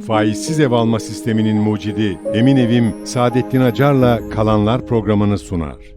Faizsiz ev alma sisteminin mucidi Emin Evim Saadettin Acar'la Kalanlar programını sunar.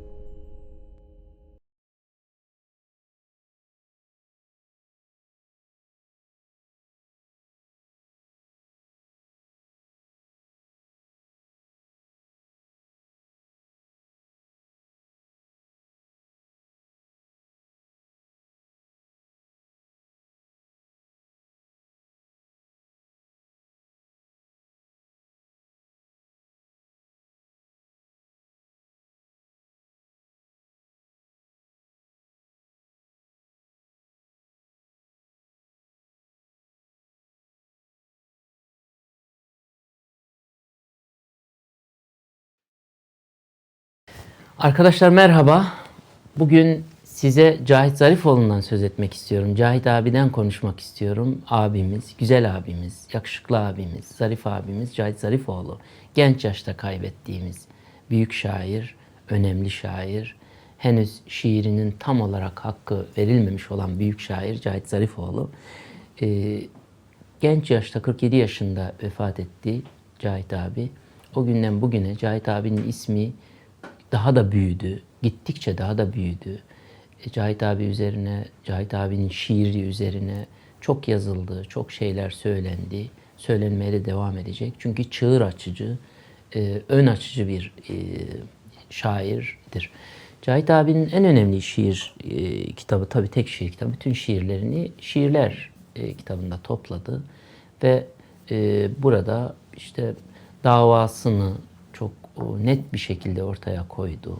Arkadaşlar merhaba. Bugün size Cahit Zarifoğlu'ndan söz etmek istiyorum. Cahit abiden konuşmak istiyorum. Abimiz, güzel abimiz, yakışıklı abimiz, zarif abimiz Cahit Zarifoğlu. Genç yaşta kaybettiğimiz büyük şair, önemli şair, henüz şiirinin tam olarak hakkı verilmemiş olan büyük şair Cahit Zarifoğlu. Ee, genç yaşta 47 yaşında vefat etti Cahit abi. O günden bugüne Cahit abinin ismi daha da büyüdü. Gittikçe daha da büyüdü. E, Cahit abi üzerine, Cahit abinin şiiri üzerine çok yazıldı, çok şeyler söylendi. Söylenmeye de devam edecek. Çünkü çığır açıcı, e, ön açıcı bir e, şairdir. Cahit abinin en önemli şiir kitabı, tabii tek şiir kitabı, bütün şiirlerini şiirler kitabında topladı. Ve burada işte davasını net bir şekilde ortaya koydu.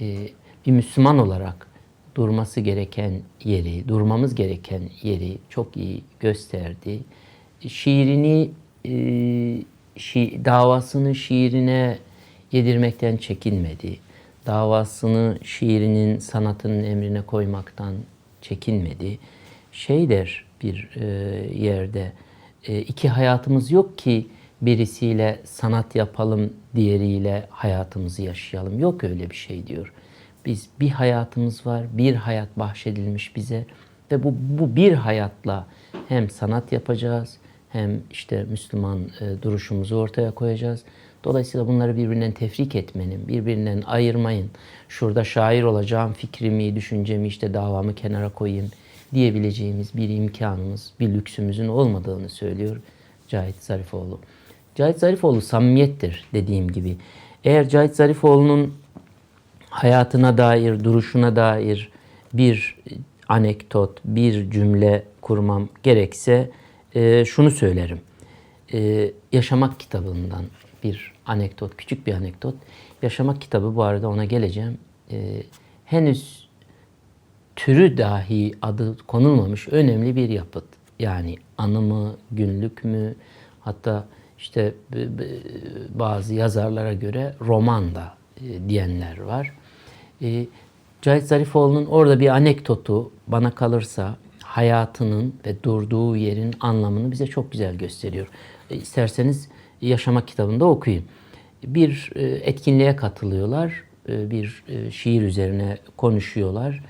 E, bir Müslüman olarak durması gereken yeri, durmamız gereken yeri çok iyi gösterdi. Şiirini, e, davasını şiirine yedirmekten çekinmedi. Davasını şiirinin, sanatının emrine koymaktan çekinmedi. Şey der bir e, yerde, e, iki hayatımız yok ki birisiyle sanat yapalım, diğeriyle hayatımızı yaşayalım. Yok öyle bir şey diyor. Biz bir hayatımız var, bir hayat bahşedilmiş bize ve bu, bu bir hayatla hem sanat yapacağız, hem işte Müslüman e, duruşumuzu ortaya koyacağız. Dolayısıyla bunları birbirinden tefrik etmenin, birbirinden ayırmayın. Şurada şair olacağım, fikrimi, düşüncemi, işte davamı kenara koyayım diyebileceğimiz bir imkanımız, bir lüksümüzün olmadığını söylüyor Cahit Zarifoğlu. Cahit Zarifoğlu samimiyettir dediğim gibi. Eğer Cahit Zarifoğlu'nun hayatına dair, duruşuna dair bir anekdot, bir cümle kurmam gerekse e, şunu söylerim. E, Yaşamak kitabından bir anekdot, küçük bir anekdot. Yaşamak kitabı bu arada ona geleceğim. E, henüz türü dahi adı konulmamış önemli bir yapıt. Yani anı mı, günlük mü, hatta işte bazı yazarlara göre roman da e, diyenler var. E, Cahit Zarifoğlu'nun orada bir anekdotu bana kalırsa hayatının ve durduğu yerin anlamını bize çok güzel gösteriyor. E, isterseniz Yaşamak kitabında okuyun. Bir etkinliğe katılıyorlar, bir şiir üzerine konuşuyorlar.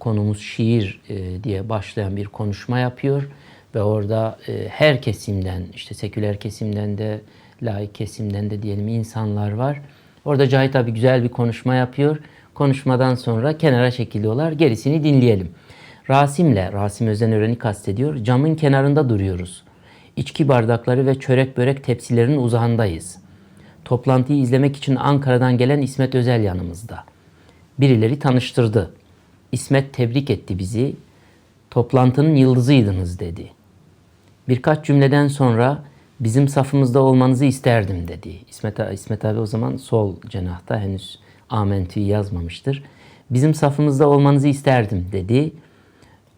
Konumuz şiir diye başlayan bir konuşma yapıyor ve orada her kesimden, işte seküler kesimden de, laik kesimden de diyelim insanlar var. Orada Cahit abi güzel bir konuşma yapıyor. Konuşmadan sonra kenara çekiliyorlar. Gerisini dinleyelim. Rasim'le, Rasim Özenören'i kastediyor. Camın kenarında duruyoruz. İçki bardakları ve çörek börek tepsilerinin uzağındayız. Toplantıyı izlemek için Ankara'dan gelen İsmet Özel yanımızda. Birileri tanıştırdı. İsmet tebrik etti bizi. Toplantının yıldızıydınız dedi. Birkaç cümleden sonra bizim safımızda olmanızı isterdim dedi. İsmet, İsmet abi o zaman sol cenahta henüz Amentü'yü yazmamıştır. Bizim safımızda olmanızı isterdim dedi.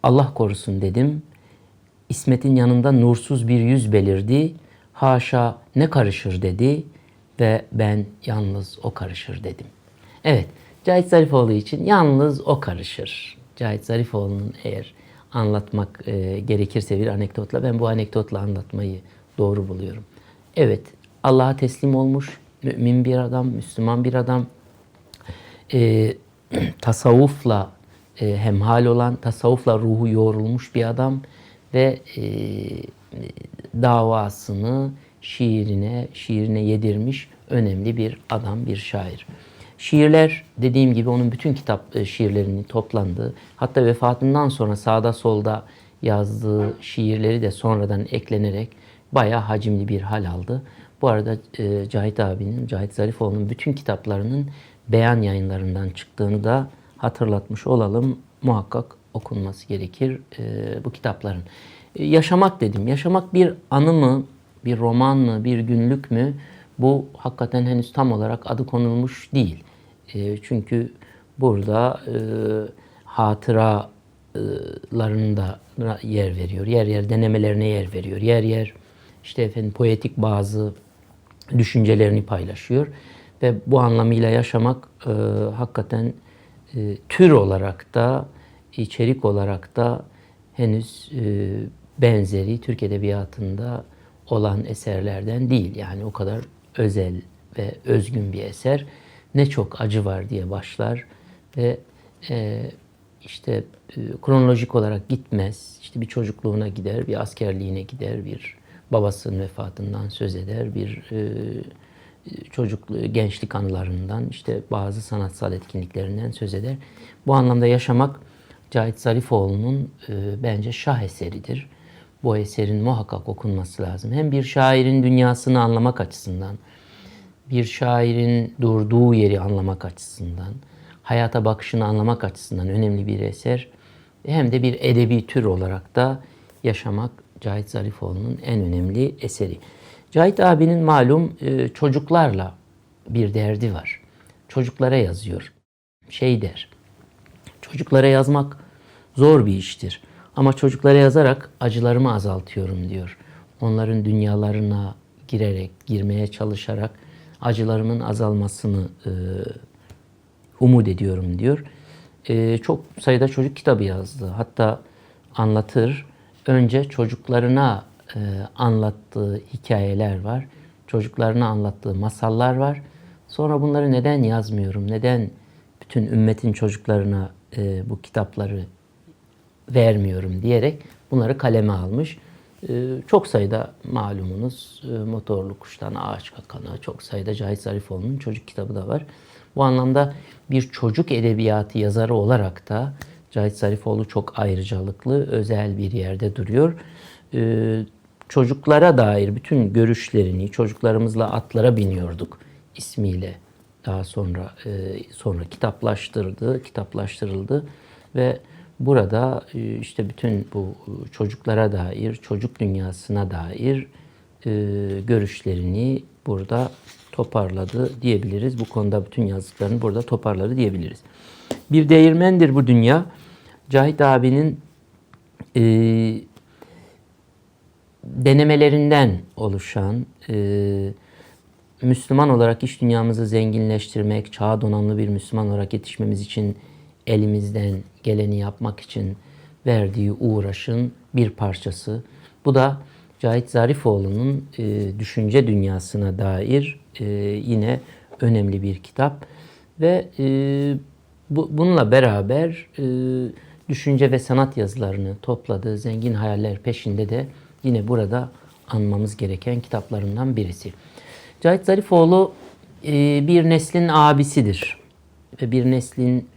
Allah korusun dedim. İsmet'in yanında nursuz bir yüz belirdi. Haşa ne karışır dedi ve ben yalnız o karışır dedim. Evet, Cahit Zarifoğlu için yalnız o karışır. Cahit Zarifoğlu'nun eğer anlatmak e, gerekirse bir anekdotla ben bu anekdotla anlatmayı doğru buluyorum. Evet, Allah'a teslim olmuş mümin bir adam, Müslüman bir adam. E, tasavvufla e, hemhal olan, tasavvufla ruhu yoğrulmuş bir adam ve e, davasını şiirine, şiirine yedirmiş önemli bir adam, bir şair. Şiirler dediğim gibi onun bütün kitap e, şiirlerinin toplandığı, hatta vefatından sonra sağda solda yazdığı şiirleri de sonradan eklenerek bayağı hacimli bir hal aldı. Bu arada e, Cahit abinin, Cahit Zarifoğlu'nun bütün kitaplarının beyan yayınlarından çıktığını da hatırlatmış olalım. Muhakkak okunması gerekir e, bu kitapların. Yaşamak dedim. Yaşamak bir anı mı, bir roman mı, bir günlük mü? Bu hakikaten henüz tam olarak adı konulmuş değil. E, çünkü burada e, yer veriyor. Yer yer denemelerine yer veriyor. Yer yer işte efendim poetik bazı düşüncelerini paylaşıyor. Ve bu anlamıyla yaşamak e, hakikaten e, tür olarak da, içerik olarak da henüz e, benzeri Türk Edebiyatı'nda olan eserlerden değil. Yani o kadar özel ve özgün bir eser. Ne çok acı var diye başlar ve e, işte e, kronolojik olarak gitmez. İşte bir çocukluğuna gider, bir askerliğine gider, bir babasının vefatından söz eder, bir e, çocuk gençlik anılarından, işte bazı sanatsal etkinliklerinden söz eder. Bu anlamda yaşamak Cahit Zarifoğlu'nun e, bence şah eseridir. Bu eserin muhakkak okunması lazım. Hem bir şairin dünyasını anlamak açısından, bir şairin durduğu yeri anlamak açısından, hayata bakışını anlamak açısından önemli bir eser. Hem de bir edebi tür olarak da yaşamak Cahit Zarifoğlu'nun en önemli eseri. Cahit abinin malum e, çocuklarla bir derdi var. Çocuklara yazıyor. Şey der, çocuklara yazmak zor bir iştir. Ama çocuklara yazarak acılarımı azaltıyorum diyor. Onların dünyalarına girerek, girmeye çalışarak acılarımın azalmasını e, umut ediyorum diyor. E, çok sayıda çocuk kitabı yazdı. Hatta anlatır. Önce çocuklarına e, anlattığı hikayeler var. Çocuklarına anlattığı masallar var. Sonra bunları neden yazmıyorum, neden bütün ümmetin çocuklarına e, bu kitapları vermiyorum diyerek bunları kaleme almış. E, çok sayıda malumunuz e, Motorlu Kuştan Ağaç Kakana, çok sayıda Cahit Zarifoğlu'nun çocuk kitabı da var. Bu anlamda bir çocuk edebiyatı yazarı olarak da Cahit Zarifoğlu çok ayrıcalıklı, özel bir yerde duruyor. E, çocuklara dair bütün görüşlerini, çocuklarımızla atlara biniyorduk ismiyle daha sonra e, sonra kitaplaştırdı, kitaplaştırıldı ve burada e, işte bütün bu çocuklara dair, çocuk dünyasına dair e, görüşlerini burada toparladı diyebiliriz. Bu konuda bütün yazdıklarını burada toparladı diyebiliriz. Bir değirmendir bu dünya. Cahit abinin e, denemelerinden oluşan e, Müslüman olarak iş dünyamızı zenginleştirmek, çağ donanımlı bir Müslüman olarak yetişmemiz için elimizden geleni yapmak için verdiği uğraşın bir parçası. Bu da Cahit Zarifoğlu'nun e, düşünce dünyasına dair e, yine önemli bir kitap ve e, bu, bununla beraber e, düşünce ve sanat yazılarını topladığı Zengin Hayaller Peşinde de yine burada anmamız gereken kitaplarından birisi. Cahit Zarifoğlu e, bir neslin abisidir. Ve bir neslin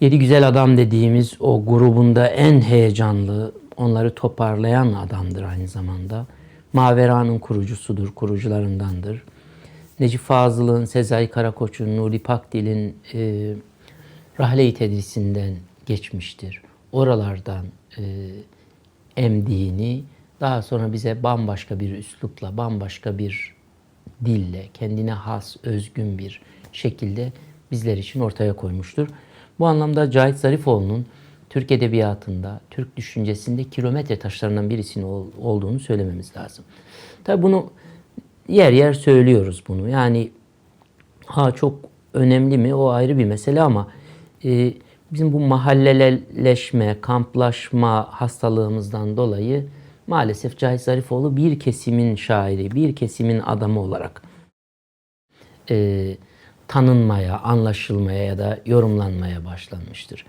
Yedi Güzel Adam dediğimiz o grubunda en heyecanlı, onları toparlayan adamdır aynı zamanda. Mavera'nın kurucusudur, kurucularındandır. Necip Fazıl'ın, Sezai Karakoç'un, Nuri Pakdil'in e, Rahle-i Tedrisinden geçmiştir. Oralardan e, emdiğini daha sonra bize bambaşka bir üslupla, bambaşka bir dille, kendine has, özgün bir şekilde bizler için ortaya koymuştur. Bu anlamda Cahit Zarifoğlu'nun Türk Edebiyatı'nda, Türk düşüncesinde kilometre taşlarından birisinin olduğunu söylememiz lazım. Tabi bunu yer yer söylüyoruz bunu. Yani ha çok önemli mi o ayrı bir mesele ama e, bizim bu mahalleleşme, kamplaşma hastalığımızdan dolayı maalesef Cahit Zarifoğlu bir kesimin şairi, bir kesimin adamı olarak e, tanınmaya, anlaşılmaya ya da yorumlanmaya başlanmıştır.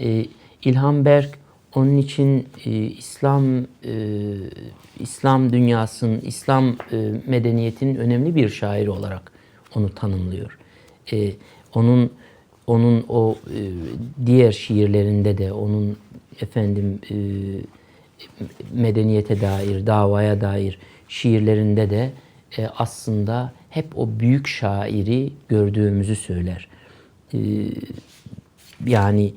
E, İlhan Berk Onun için e, İslam e, İslam dünyasının, İslam e, medeniyetinin önemli bir şairi olarak onu tanımlıyor. E, onun onun o e, diğer şiirlerinde de onun efendim e, medeniyete dair, davaya dair şiirlerinde de e, aslında hep o büyük şairi gördüğümüzü söyler. E, yani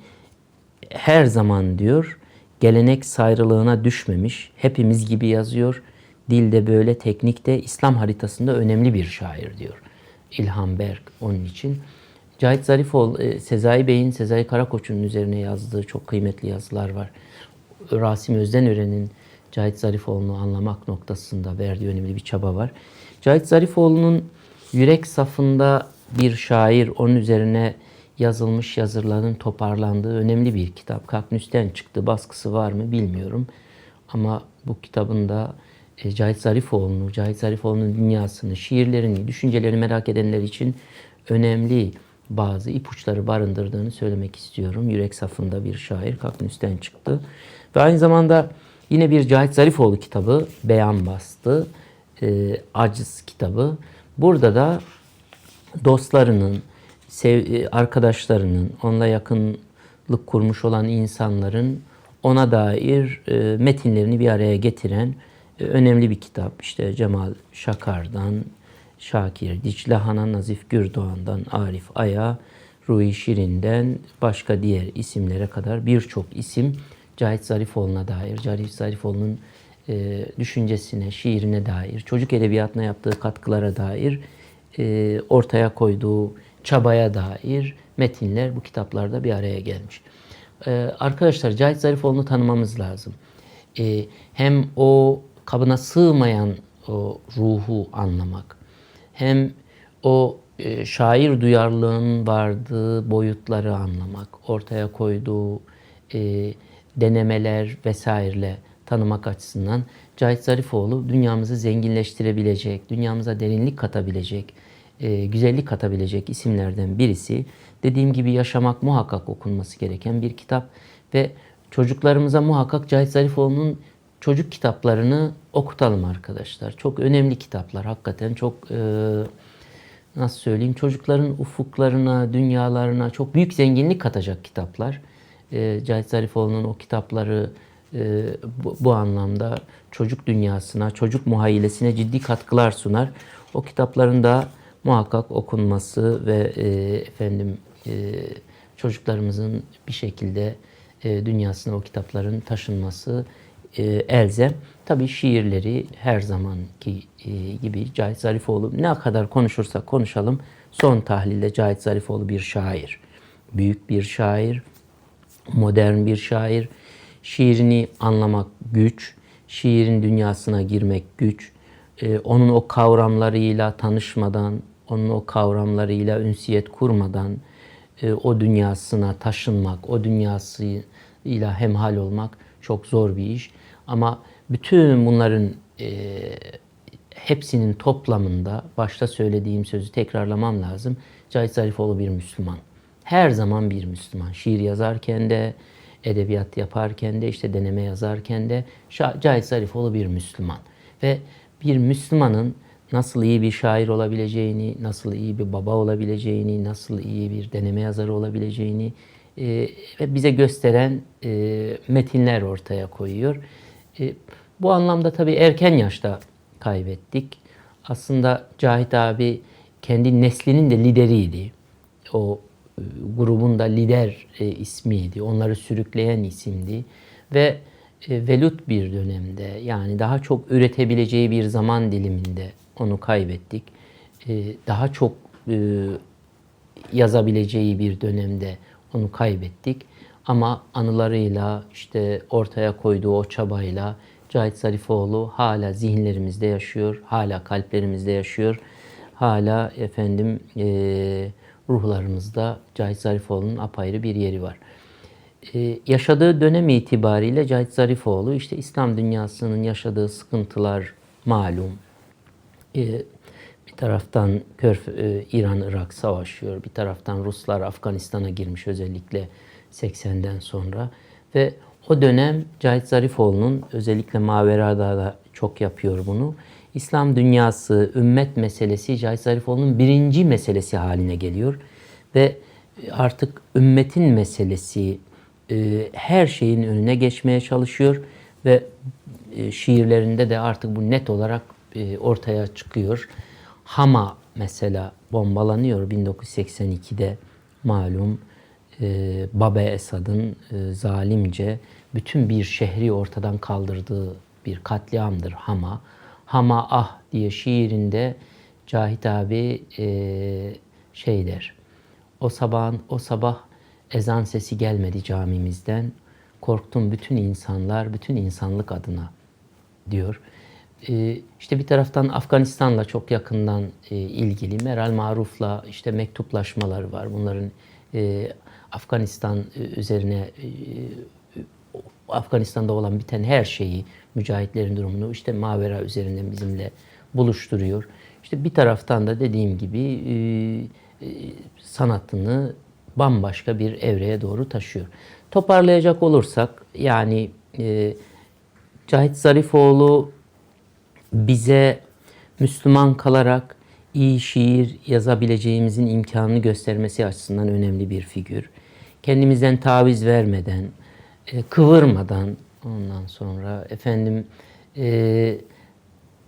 her zaman diyor gelenek sayrılığına düşmemiş, hepimiz gibi yazıyor. Dilde böyle, teknikte İslam haritasında önemli bir şair diyor. İlhan Berk onun için. Cahit Zarifoğlu, e, Sezai Bey'in, Sezai Karakoç'un üzerine yazdığı çok kıymetli yazılar var. Rasim Özdenören'in Cahit Zarifoğlu'nu anlamak noktasında verdiği önemli bir çaba var. Cahit Zarifoğlu'nun yürek safında bir şair, onun üzerine yazılmış yazıların toparlandığı önemli bir kitap. Kaknüs'ten çıktı. Baskısı var mı bilmiyorum. Ama bu kitabın da e, Cahit Zarifoğlu'nu, Cahit Zarifoğlu'nun dünyasını, şiirlerini, düşüncelerini merak edenler için önemli bazı ipuçları barındırdığını söylemek istiyorum. Yürek safında bir şair Kaknüs'ten çıktı. Ve aynı zamanda yine bir Cahit Zarifoğlu kitabı Beyan Bastı. E, Aciz kitabı. Burada da dostlarının, sev, e, arkadaşlarının, onunla yakınlık kurmuş olan insanların ona dair e, metinlerini bir araya getiren e, önemli bir kitap. İşte Cemal Şakar'dan, Şakir Diclehan'a, Nazif Gürdoğan'dan, Arif Ay'a, Ruhi Şirin'den başka diğer isimlere kadar birçok isim Cahit Zarifoğlu'na dair, Cahit Zarifoğlu'nun e, düşüncesine, şiirine dair, çocuk edebiyatına yaptığı katkılara dair e, ortaya koyduğu çabaya dair metinler bu kitaplarda bir araya gelmiş. E, arkadaşlar Cahit Zarifoğlu'nu tanımamız lazım. E, hem o kabına sığmayan o ruhu anlamak, hem o e, şair duyarlılığının vardığı boyutları anlamak, ortaya koyduğu e, denemeler vesaireyle tanımak açısından Cahit Zarifoğlu dünyamızı zenginleştirebilecek, dünyamıza derinlik katabilecek, e, güzellik katabilecek isimlerden birisi. Dediğim gibi yaşamak muhakkak okunması gereken bir kitap ve çocuklarımıza muhakkak Cahit Zarifoğlu'nun çocuk kitaplarını okutalım arkadaşlar. Çok önemli kitaplar hakikaten çok e, nasıl söyleyeyim çocukların ufuklarına, dünyalarına çok büyük zenginlik katacak kitaplar. E, Cahit Zarifoğlu'nun o kitapları e, bu, anlamda çocuk dünyasına, çocuk muhayyilesine ciddi katkılar sunar. O kitapların da muhakkak okunması ve e, efendim e, çocuklarımızın bir şekilde dünyasına o kitapların taşınması elzem. Tabii şiirleri her zamanki gibi Cahit Zarifoğlu ne kadar konuşursak konuşalım son tahlilde Cahit Zarifoğlu bir şair. Büyük bir şair, modern bir şair. Şiirini anlamak güç, şiirin dünyasına girmek güç. Ee, onun o kavramlarıyla tanışmadan, onun o kavramlarıyla ünsiyet kurmadan e, o dünyasına taşınmak, o dünyasıyla hemhal olmak çok zor bir iş. Ama bütün bunların e, hepsinin toplamında başta söylediğim sözü tekrarlamam lazım. Cahit Zarifoğlu bir Müslüman. Her zaman bir Müslüman. Şiir yazarken de, edebiyat yaparken de, işte deneme yazarken de Cahit Zarifoğlu bir Müslüman. Ve bir Müslümanın nasıl iyi bir şair olabileceğini, nasıl iyi bir baba olabileceğini, nasıl iyi bir deneme yazarı olabileceğini e, bize gösteren e, metinler ortaya koyuyor. E, bu anlamda tabii erken yaşta kaybettik. Aslında Cahit abi kendi neslinin de lideriydi. O e, grubun da lider e, ismiydi. Onları sürükleyen isimdi. Ve e, velut bir dönemde yani daha çok üretebileceği bir zaman diliminde onu kaybettik. E, daha çok e, yazabileceği bir dönemde onu kaybettik. Ama anılarıyla işte ortaya koyduğu o çabayla Cahit Zarifoğlu hala zihinlerimizde yaşıyor, hala kalplerimizde yaşıyor, hala efendim e, ruhlarımızda Cahit Zarifoğlu'nun apayrı bir yeri var. E, yaşadığı dönem itibariyle Cahit Zarifoğlu işte İslam dünyasının yaşadığı sıkıntılar malum. E, bir taraftan Körf, e, İran-Irak savaşıyor, bir taraftan Ruslar Afganistan'a girmiş özellikle 80'den sonra ve o dönem Cahit Zarifoğlu'nun özellikle Mavera'da da çok yapıyor bunu. İslam dünyası, ümmet meselesi Cahit Zarifoğlu'nun birinci meselesi haline geliyor. Ve artık ümmetin meselesi e, her şeyin önüne geçmeye çalışıyor ve e, şiirlerinde de artık bu net olarak e, ortaya çıkıyor. Hama mesela bombalanıyor 1982'de malum e, Babe Esad'ın e, zalimce bütün bir şehri ortadan kaldırdığı bir katliamdır Hama. Hama ah diye şiirinde Cahit abi e, şey der. O sabahın o sabah ezan sesi gelmedi camimizden. Korktum bütün insanlar, bütün insanlık adına diyor. Ee, işte bir taraftan Afganistan'la çok yakından e, ilgili. Meral Maruf'la işte mektuplaşmaları var. Bunların e, Afganistan e, üzerine e, Afganistan'da olan biten her şeyi, mücahitlerin durumunu işte Mavera üzerinden bizimle buluşturuyor. İşte bir taraftan da dediğim gibi e, e, sanatını bambaşka bir evreye doğru taşıyor. Toparlayacak olursak yani e, Cahit Zarifoğlu bize Müslüman kalarak iyi şiir yazabileceğimizin imkanını göstermesi açısından önemli bir figür. Kendimizden taviz vermeden, e, kıvırmadan ondan sonra efendim e,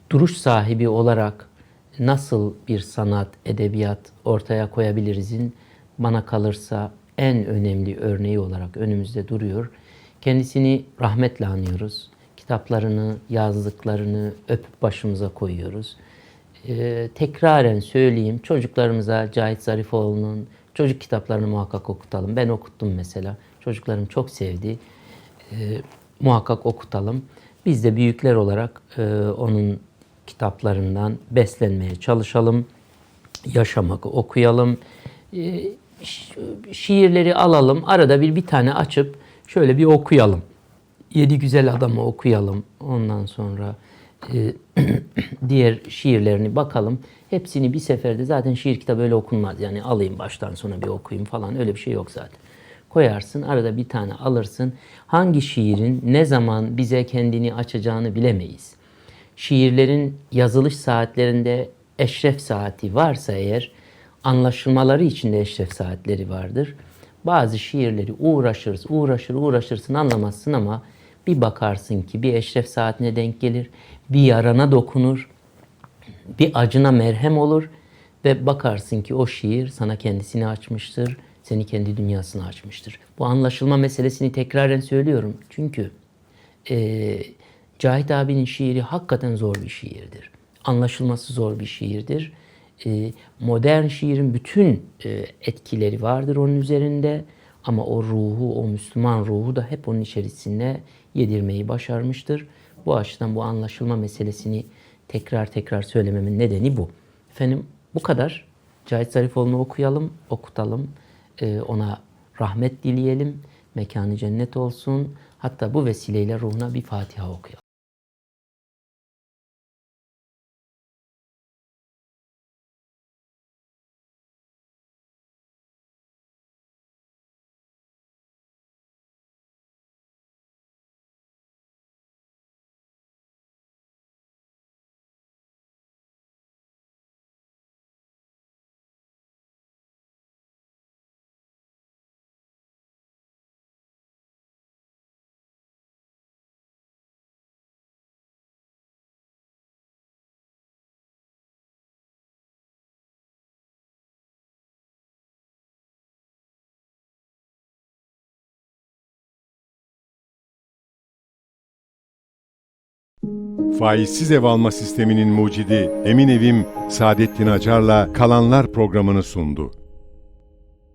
duruş sahibi olarak nasıl bir sanat, edebiyat ortaya koyabilirizin bana kalırsa en önemli örneği olarak önümüzde duruyor. Kendisini rahmetle anıyoruz. Kitaplarını, yazdıklarını öpüp başımıza koyuyoruz. Ee, tekraren söyleyeyim çocuklarımıza Cahit Zarifoğlu'nun çocuk kitaplarını muhakkak okutalım. Ben okuttum mesela. Çocuklarım çok sevdi. Ee, muhakkak okutalım. Biz de büyükler olarak e, onun kitaplarından beslenmeye çalışalım. Yaşamak okuyalım. Ş- şiirleri alalım. Arada bir bir tane açıp şöyle bir okuyalım. Yedi Güzel Adam'ı okuyalım. Ondan sonra e, diğer şiirlerini bakalım. Hepsini bir seferde zaten şiir kitabı öyle okunmaz. Yani alayım baştan sona bir okuyayım falan öyle bir şey yok zaten. Koyarsın arada bir tane alırsın. Hangi şiirin ne zaman bize kendini açacağını bilemeyiz. Şiirlerin yazılış saatlerinde eşref saati varsa eğer anlaşılmaları için de eşref saatleri vardır. Bazı şiirleri uğraşırız, uğraşır, uğraşırsın anlamazsın ama bir bakarsın ki bir eşref saatine denk gelir, bir yarana dokunur, bir acına merhem olur ve bakarsın ki o şiir sana kendisini açmıştır, seni kendi dünyasına açmıştır. Bu anlaşılma meselesini tekraren söylüyorum çünkü eee Cahit abinin şiiri hakikaten zor bir şiirdir. Anlaşılması zor bir şiirdir. Eee, modern şiirin bütün eee, etkileri vardır onun üzerinde ama o ruhu, o Müslüman ruhu da hep onun içerisine yedirmeyi başarmıştır. Bu açıdan bu anlaşılma meselesini tekrar tekrar söylememin nedeni bu. Efendim bu kadar. Cahit Zarifoğlu'nu okuyalım, okutalım. Ee, ona rahmet dileyelim. Mekanı cennet olsun. Hatta bu vesileyle ruhuna bir Fatiha okuyalım. Faizsiz ev alma sisteminin mucidi Emin Evim Saadettin Acar'la Kalanlar programını sundu.